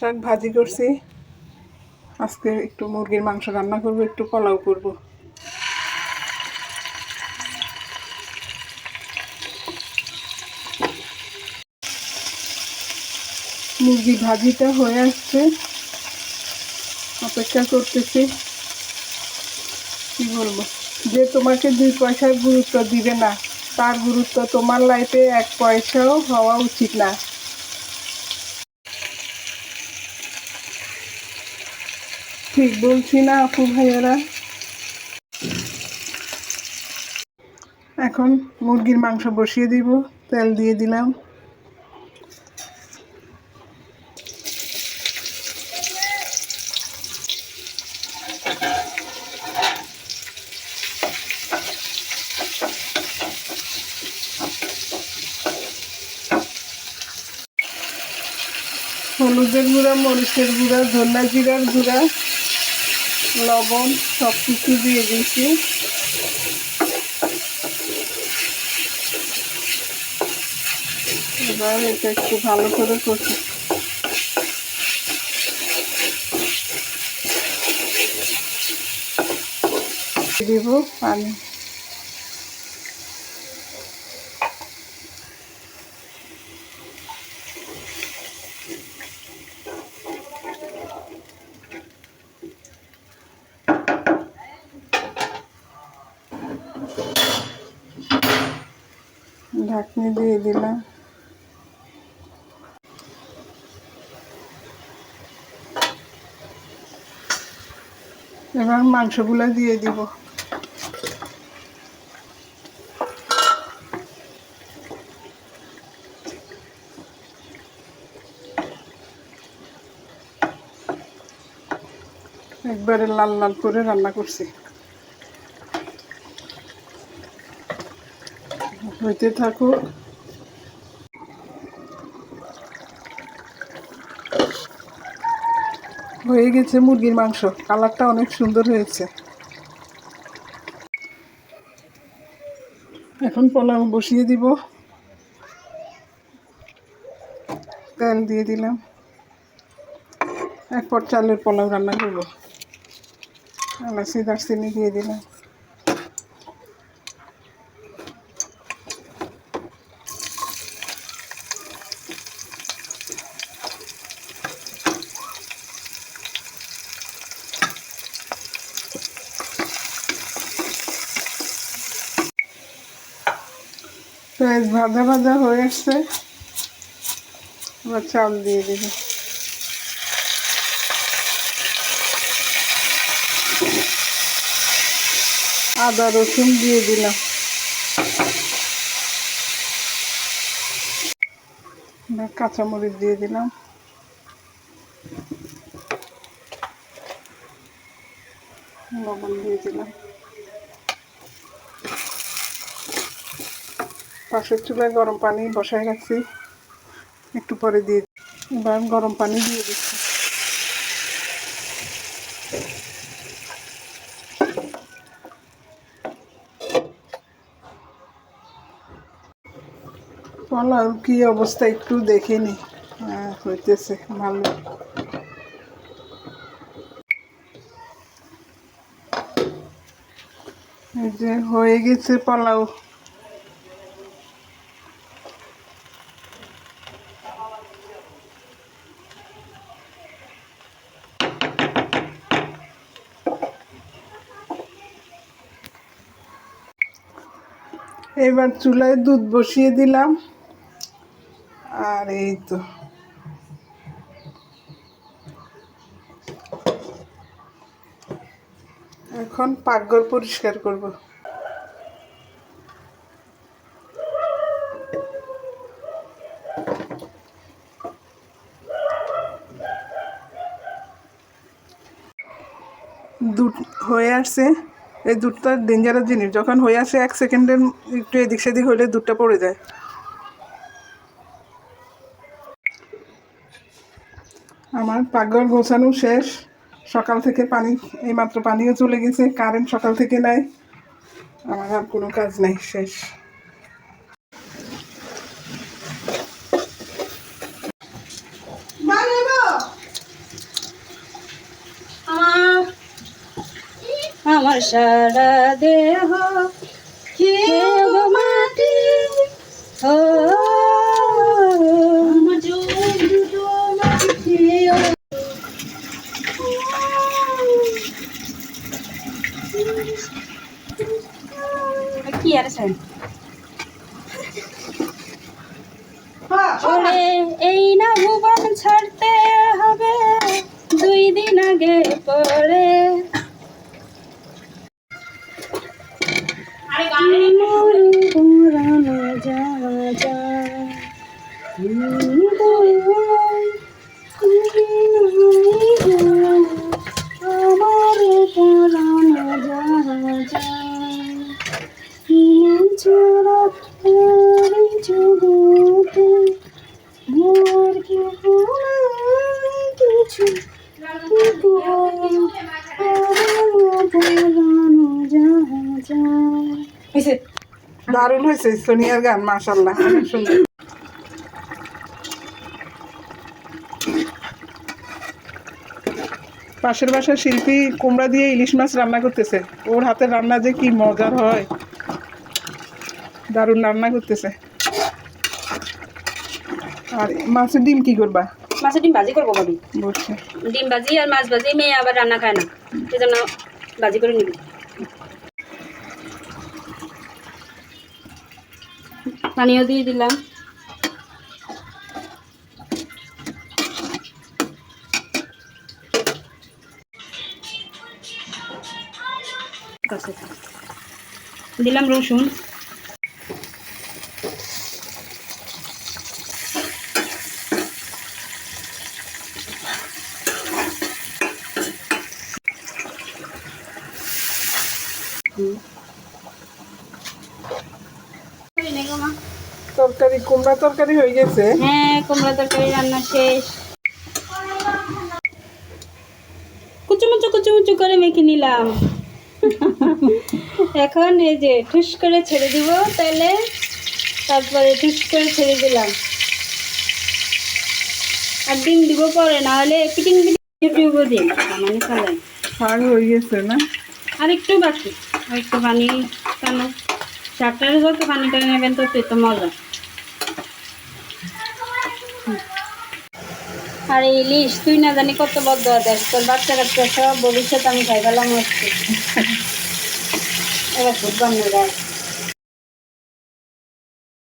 শাক ভাজি করছি। আজকে একটু মুরগির মাংস রান্না করব, একটু পোলাও করব। মুরগি ভাজিটা হয়ে আসছে। অপেক্ষা করতেছি। কি বলব? যে তোমাকে দুই পয়সার গুরুত্ব দিবে না, তার গুরুত্ব তোমার লাইফে এক পয়সাও হওয়া উচিত না। ঠিক বলছি না আপু ভাইয়েরা। এখন মুরগির মাংস বসিয়ে দিব, তেল দিয়ে দিলাম। হলুদের গুঁড়া, মরিচের গুঁড়া ধনা জিরার গুঁড়া লবণ সব কিছু দিয়ে দিয়েছি। এবার এটা একটু ভালো করে করছি দিব পানি। ঢাকনি দিয়ে দিলাম। এবার মাংসগুলো দিয়ে দিব। একবারে লাল লাল করে রান্না করছি। হইতে থাকুক। হয়ে গেছে মুরগির মাংস। কালারটা অনেক সুন্দর হয়েছে। এখন পোলাও বসিয়ে দিব। তেল দিয়ে দিলাম। এরপর চালের পোলাও রান্না করব। এলাচি, দারচিনি দিয়ে দিলাম। পেঁয়াজ ভাজা ভাজা হয়ে আসছে এবার চাল দিয়ে দিব। আদা, রসুন দিয়ে দিলাম। কাঁচামরিচ দিয়ে দিলাম। লবণ দিয়ে দিলাম। পাশের চুলায় গরম পানি বসায় রাখছি। একটু পরে দিয়ে এবার গরম পানি দিয়ে দিচ্ছি। পোলাও কি অবস্থা একটু দেখে নি হ্যাঁ হইতেছে, ভালো। এই যে হয়ে গেছে পোলাও। এবার চুলায় দুধ বসিয়ে দিলাম। আর এই তো। এখন পাকঘর পরিষ্কার করব। হয়ে আসছে। এই দুধটা ডেঞ্জারাস জিনিস। যখন হয়ে আসে এক সেকেন্ডের একটু এদিক সেদিক হলে দুধটা পড়ে যায়। আমার পাকঘর গোছানো শেষ। সকাল থেকে পানি, এইমাত্র পানিও চলে গেছে। কারেন্ট সকাল থেকে নাই। আমার আর কোনো কাজ নাই, শেষ। আমার সারা দেহ। মাটি, ও কি আর স্যার এই না ভুবন ছাড়তে হবে। দুই দিন আগে পরে মন পুরানো যাওয়া যায় আমার পুরানো যাওয়া যায় ছাড়া এই জগতে মোর কি কিছু দারুণ হয়েছে সোনিয়ার গান মাশাল্লাহ অনেক সুন্দর। পাশের বাসার শিল্পী কুমড়া দিয়ে ইলিশ মাছ রান্না করতেছে। ওর হাতের রান্না যে কি মজার হয়। দারুণ রান্না করতেছে। আর মাছের ডিম কি করবা? মাছের ডিম ভাজি করব ভাবি। বলছে। ডিম ভাজি আর মাছ ভাজি মেয়ে আবার রান্না খায় না। সেজন্য ভাজি করে নিবি। পানিও দিয়ে দিলাম। দিলাম রসুন। তরকারি কুমড়া তরকারি হয়ে গেছে? হ্যাঁ কুমড়া তরকারি রান্না শেষ। কুচুমুচু কুচুমুচু করে মেখে নিলাম। এখন এই যে ঠুস করে ছেড়ে দিব তাহলে তারপরে ঠুস করে ছেড়ে দিলাম। আর ডিম দিব পরে না হলে পিটিং পিটিং দিন মানে চালাই শাক হয়ে গেছে না? আর একটু বাকি আর একটু পানি টানো। শাকটার যত পানিটা নেবেন তত তো মজা। আর এই ইলিশ তুই না জানি কত বদ্ধ দেখ তোর বাচ্চা কাচ্চা সব ভবিষ্যৎ আমি খাই গেলাম হচ্ছে। এবার খুব বান্না যায়